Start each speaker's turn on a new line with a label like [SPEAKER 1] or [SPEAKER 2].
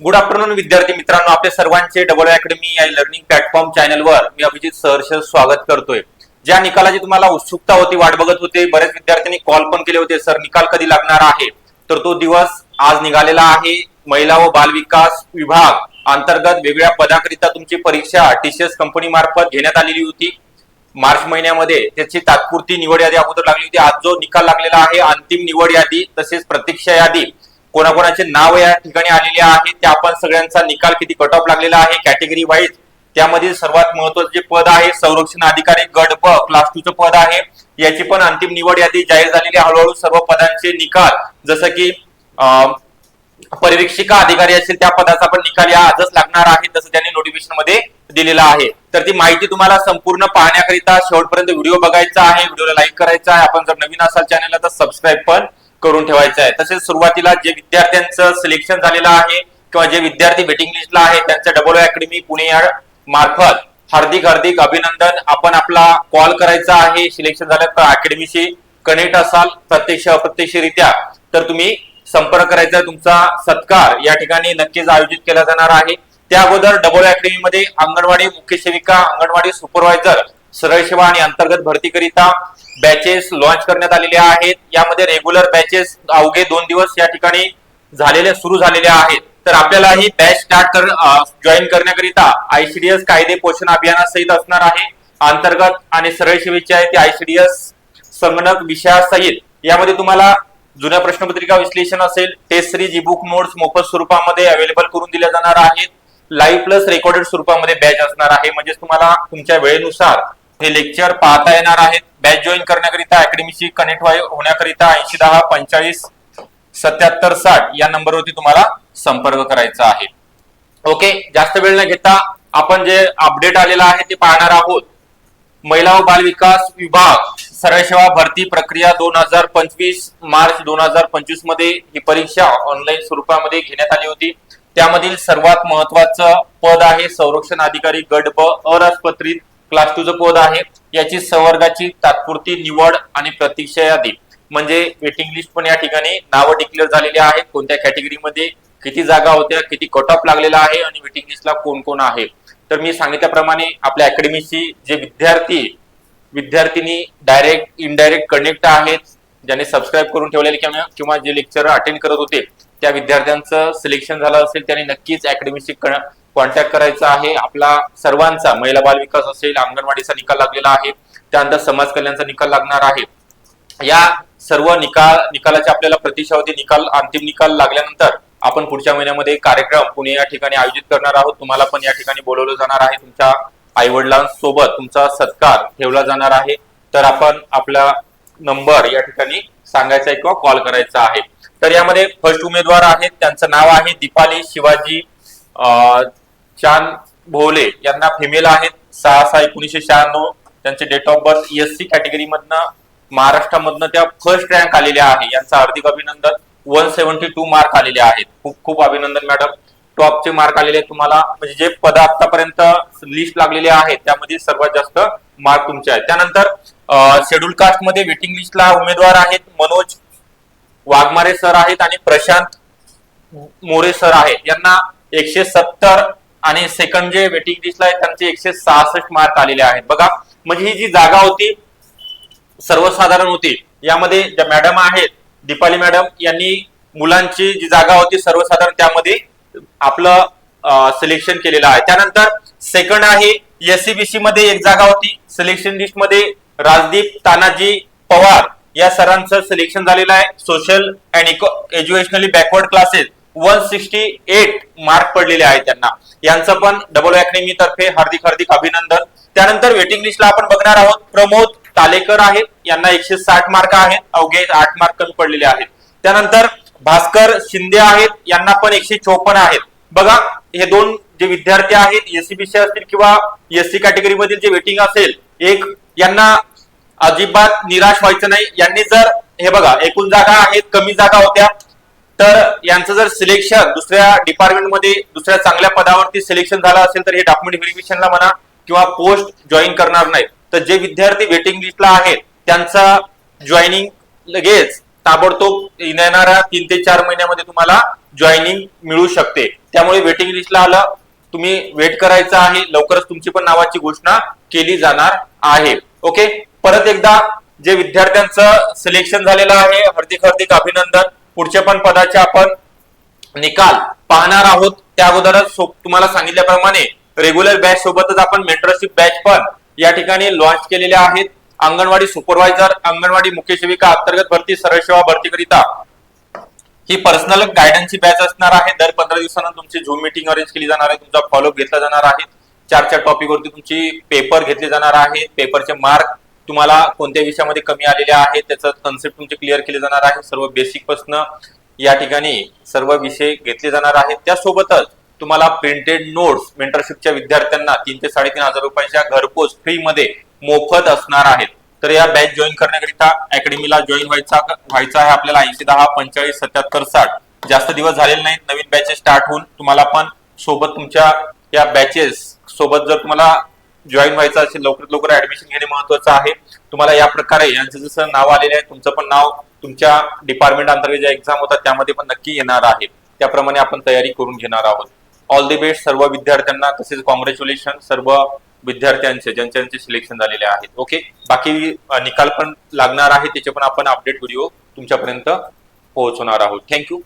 [SPEAKER 1] Good afternoon विद्यार्थी मित्रांनो. आपल्या सर्वांचे डबल अकॅडमी या लर्निंग प्लॅटफॉर्म चॅनलवर मी अभिजित सहर्ष स्वागत करतोय. ज्या निकालाची तुम्हाला उत्सुकता होती वाट बघत होते बरेच विद्यार्थ्यांनी कॉल पण केले होते सर निकाल कधी लागणार आहे? तर तो दिवस आज निघालेला आहे. महिला व बाल विकास विभाग अंतर्गत वेगळ्या पदाकरिता तुमची परीक्षा टीसीएस कंपनी मार्फत घेण्यात आलेली होती. मार्च महिन्यामध्ये त्याची तात्पुरती निवड यादी अगोदर लागली होती. आज जो निकाल लागलेला आहे अंतिम निवड यादी तसेच प्रतीक्षा यादी. कोणाकोणाचे नाव या ठिकाणी आलेले आहे त्या आपण सगळ्यांचा निकाल किती कट ऑफ लागलेला आहे कॅटेगरी वाईज त्यामधील सर्वात महत्वाचं जे पद आहे संरक्षण अधिकारी गट ब क्लास टू च पद आहे. याची पण अंतिम निवड यादी जाहीर झालेली हळूहळू सर्व पदांचे निकाल जसं की अं, परिवीक्षिका अधिकारी असेल त्या पदाचा पण निकाल या आजच लागणार आहे तसं त्यांनी नोटिफिकेशनमध्ये दिलेला आहे. तर ती माहिती तुम्हाला संपूर्ण पाहण्याकरिता शेवटपर्यंत व्हिडिओ बघायचा आहे व्हिडिओला लाईक करायचा आहे. आपण जर नवीन असाल चॅनलला तर सबस्क्राईब पण करून ठेवायचं आहे. तसेच सुरुवातीला जे विद्यार्थ्यांचं सिलेक्शन झालेलं आहे किंवा जे विद्यार्थी वेटिंग लिस्टला आहे त्यांचं डबल अकॅडमी पुणे या मार्फत हार्दिक हार्दिक अभिनंदन. आपण आपला कॉल करायचा आहे. सिलेक्शन झालं तर अकॅडमीशी कनेक्ट असाल प्रत्यक्ष अप्रत्यक्षरित्या. तर तुम्ही संपर्क करायचा तुमचा सत्कार या ठिकाणी नक्कीच आयोजित केला जाणार आहे. त्या अगोदर डबल अकॅडमीमध्ये अंगणवाडी मुख्य सेविका अंगणवाडी सुपरवायझर सरळ सेवा आणि अंतर्गत भरतीकरिता बॅचेस लॉन्च करण्यात आलेले आहेत. यामध्ये रेग्युलर बॅचेस अवघे दोन दिवस या ठिकाणी झालेले सुरू झालेल्या आहेत. तर आपल्याला ही बॅच स्टार्ट कर जॉईन करण्याकरिता आयसीडीएस कायदे पोषण अभियानासहित असणार आहे. अंतर्गत आणि सरळ सेवेची आहे ती आयसीडीएस संगणक विषयासहित यामध्ये तुम्हाला जुन्या प्रश्नपत्रिका विश्लेषण असेल test series E book notes मोफत स्वरूपामध्ये अवेलेबल करून दिल्या जाणार आहेत. लाईव्ह प्लस रेकॉर्डेड स्वरूपामध्ये बॅच असणार आहे. म्हणजे तुम्हाला तुमच्या वेळेनुसार हे लेक्चर पाहता येणार आहेत. बॅच जॉईन करण्याकरिता अकॅडमीशी कनेक्ट होण्याकरिता ऐंशी दहा पंचाळीस सत्याहत्तर साठ या नंबरवरती तुम्हाला संपर्क करायचा आहे. ओके जास्त वेळ न घेता आपण जे अपडेट आलेला आहे ते पाहणार आहोत. महिला व बाल विकास विभाग सरळ सेवा भरती प्रक्रिया दोन हजार पंचवीस मार्च दोन हजार पंचवीसमध्ये ही परीक्षा ऑनलाईन स्वरूपामध्ये घेण्यात आली होती. त्यामधील सर्वात महत्वाचं पद आहे संरक्षण अधिकारी गट ब अराजपत्रित क्लास टू च पद आहे. याची संवर्गाची तात्पुरती निवड आणि प्रतीक्षा यादी. म्हणजे वेटिंग लिस्ट पण या ठिकाणी नावं डिक्लेअर झालेली आहेत. कोणत्या कॅटेगरीमध्ये किती जागा होत्या किती कट ऑफ लागलेला आहे आणि वेटिंग लिस्टला कोण कोण आहे? तर मी सांगितल्याप्रमाणे आपल्या अकॅडमीशी जे विद्यार्थी विद्यार्थिनी डायरेक्ट इनडायरेक्ट कनेक्ट आहेत ज्यांनी सबस्क्राईब करून ठेवलेले किंवा किंवा जे लेक्चर अटेंड करत होते त्या विद्यार्थ्यांचं सिलेक्शन झालं असेल त्यांनी नक्कीच अकॅडमीशी कॉन्टॅक्ट करायचा आहे. आपला सर्वांचा महिला बाल विकास असेल अंगणवाडीचा निकाल लागलेला आहे. त्यानंतर समाज कल्याणचा निकाल लागणार आहे. या सर्व निकाल निकालाचे आपल्याला प्रतिशावधी निकाल अंतिम निकाल लागल्यानंतर आपण पुढच्या महिन्यामध्ये कार्यक्रम पुणे या ठिकाणी आयोजित करणार आहोत. तुम्हाला पण या ठिकाणी बोलवलं जाणार आहे. तुमच्या आई वडिलांसोबत तुमचा सत्कार ठेवला जाणार आहे. तर आपण आपला नंबर या ठिकाणी सांगायचा आहे किंवा कॉल करायचा आहे. तर यामध्ये फर्स्ट उमेदवार आहेत. त्यांचं नाव आहे दीपाली शिवाजी शान चांद भोले यांना फिमेल आहेत. सहा सहा एकोणीसशे शहाण्णव त्यांचे date of birth S C category मधनं महाराष्ट्रामधनं त्या फर्स्ट रँक आलेल्या आहे. यांचं हार्दिक अभिनंदन. वन सेव्हन्टी टू मार्क आलेले आहेत. खूप खूप अभिनंदन मॅडम टॉपचे मार्क आलेले आहेत तुम्हाला. म्हणजे जे पद आतापर्यंत लिस्ट लागलेले आहेत त्यामध्ये सर्वात जास्त मार्क तुमचे आहेत. त्यानंतर शेड्यूल कास्टमध्ये वेटिंग लिस्टला उमेदवार आहेत मनोज वाघमारे सर आहेत आणि प्रशांत मोरे सर आहेत. यांना एकशे सत्तर आणि सेकंड जे वेटिंग लिस्टला आहेत त्यांचे एकशे सहासष्ट मार्क आलेले आहेत. बघा म्हणजे ही जी जागा होती सर्वसाधारण होती यामध्ये ज्या मॅडम आहेत दीपाली मॅडम यांनी मुलांची जी जागा होती सर्वसाधारण त्यामध्ये आपलं सिलेक्शन केलेलं आहे. त्यानंतर सेकंड आहे एससीबीसी मध्ये एक जागा होती सिलेक्शन लिस्टमध्ये राजदीप तानाजी पवार या सरांचं सिलेक्शन झालेलं आहे. Social and educationally backward classes one sixty eight mark पडलेले आहेत त्यांना. यांचं पण डबल अकॅडमी तर्फे हार्दिक हार्दिक अभिनंदन. त्यानंतर वेटिंग लिस्टला आपण बघणार आहोत. प्रमोद तालेकर आहेत यांना एकशे साठ मार्क आहेत. अवघे आठ मार्क कमी पडलेले आहेत. त्यानंतर भास्कर शिंदे आहेत. यांना पण एकशे चोपन्न आहेत. बघा हे दोन जे विद्यार्थी आहेत एससीबीसी असतील किंवा एससी कॅटेगरी मधील जे वेटिंग असेल एक यांना अजिबात निराश व्हायचं नाही. यांनी जर हे बघा एकूण जागा आहेत कमी जागा होत्या. तर यांचं जर सिलेक्शन दुसऱ्या डिपार्टमेंटमध्ये दुसऱ्या चांगल्या पदावरती सिलेक्शन झालं असेल तर हे डॉक्युमेंट व्हेरिफिकेशनला म्हणा किंवा पोस्ट जॉईन करणार नाहीत. तर जे विद्यार्थी वेटिंग लिस्टला आहेत त्यांचा जॉईनिंग लगेच ताबडतोब येणाऱ्या तीन ते चार महिन्यामध्ये तुम्हाला जॉईनिंग मिळू शकते. त्यामुळे वेटिंग लिस्टला आलं तुम्ही वेट करायचं आहे लवकरच तुमची पण नावाची घोषणा केली जाणार आहे. ओके परत एकदा जे विद्यार्थ्यांचं सिलेक्शन झालेलं आहे हार्दिक हार्दिक अभिनंदन. पुढच्या पण पदाचे आपण निकाल पाहणार आहोत. त्या अगोदरच तुम्हाला सांगितल्याप्रमाणे रेग्युलर बॅच सोबतच आपण मेंटरशिप बॅच पण या ठिकाणी लॉन्च केलेल्या आहेत. अंगणवाडी सुपरवायझर अंगणवाडी मुख्य सेविका अंतर्गत भरती सरळ सेवा भरतीकरिता ही पर्सनल गायडन्सची बॅच असणार आहे. दर पंधरा दिवसानं तुमची झूम मीटिंग अरेंज केली जाणार आहे. तुमचा फॉलोअप घेतला जाणार आहे. चार चार टॉपिकवरती तुमची पेपर घेतले जाणार आहे. पेपरचे मार्क तुम्हाला कोणत्या विषयामध्ये कमी आलेल्या आहेत त्याचं कन्सेप्ट तुमचे क्लिअर केले जाणार आहे. सर्व बेसिक पासन या ठिकाणी सर्व विषय घेतले जाणार आहेत. त्यासोबतच तुम्हाला प्रिंटेड नोट्स मेंटरशिपच्या विद्यार्थ्यांना तीन ते साडेतीन हजार रुपयाच्या घरपोच फ्री मध्ये मोफत असणार आहेत. तर या बॅच जॉईन करण्याकरिता अकॅडमीला जॉईन व्हायचा व्हायचा आहे आपल्याला ऐंशी दहा पंचेचाळीस सत्याहत्तर साठ. जास्त दिवस झालेले नाहीत नवीन बॅचेस स्टार्ट होऊन तुम्हाला पण सोबत तुमच्या या बॅचेस सोबत जर तुम्हाला जॉईन व्हायचं असेल लवकरात लवकर ऍडमिशन घेणे महत्वाचं आहे. तुम्हाला या प्रकारे यांचं जसं नाव आलेलं आहे तुमचं पण नाव तुमच्या डिपार्टमेंट अंतर्गत ज्या एक्झाम होतात त्यामध्ये पण नक्की येणार आहे. त्याप्रमाणे आपण तयारी करून घेणार आहोत. ऑल दी बेस्ट सर्व विद्यार्थ्यांना तसेच कॉंग्रॅच्युलेशन सर्व विद्यार्थ्यांचे ज्यांचे ज्यांचे सिलेक्शन झालेले आहेत. ओके बाकी निकाल पण लागणार आहे त्याचे पण आपण अपडेट व्हिडिओ तुमच्यापर्यंत पोहोचवणार आहोत. थँक्यू